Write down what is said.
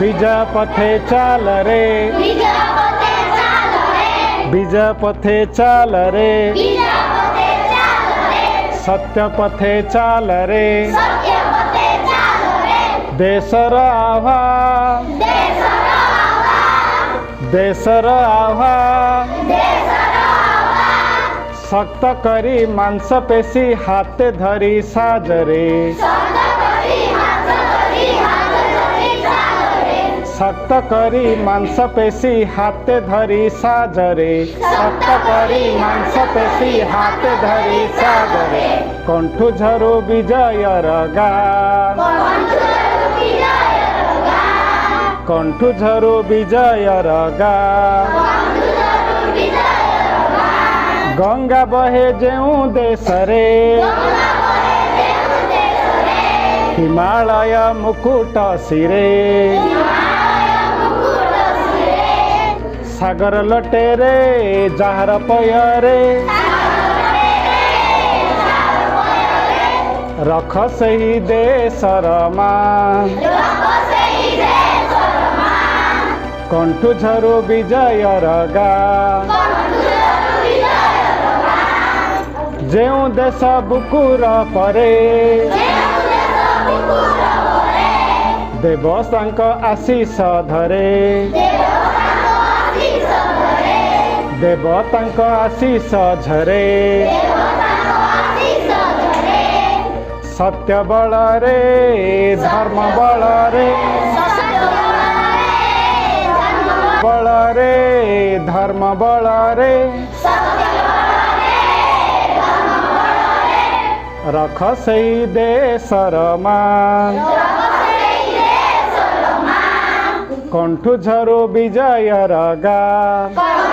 बीजा पथे चाल रे। बीजा पथे चाल रे। सत्य पथे चाल रे। देशर आवा দেশর আভা শক্ত କରି ମାଂସପେଶୀ ହାତେ ଧରି ସାଜରେ ଶକ୍ତ କରି ମାଂସପେଶୀ ହାତେ ଧରି ସାଜରେ ଶକ୍ତ କରି ମାଂସପେଶୀ ହାତେ ଧରି ସାଜରେ କଣ୍ଠୁ ଝରୁ ବିଜୟର कन्ठुझरु विजय रगा। गङ्गा बहे जेउँ देशरे र हिमालय सिरे। सागर लटे रे पख सही देश सही देशरमा କଣ୍ଠୁ ଝରୁ ବିଜୟର ଗାନ ଯେଉଁ ଦେଶ ବୁକୁର ପରେ ଦେବତାଙ୍କ ଆଶିଷ ଧରେ ଦେବତାଙ୍କ ଆଶିଷ ଝରେ ସତ୍ୟ ବଳରେ ଧର୍ମ ବଳରେ ଧର୍ମ ବଳରେ ରଖ ସେଇ ଦେଶର ମାନ କଣ୍ଠୁ ଝରୁ ବିଜୟର ଗାନ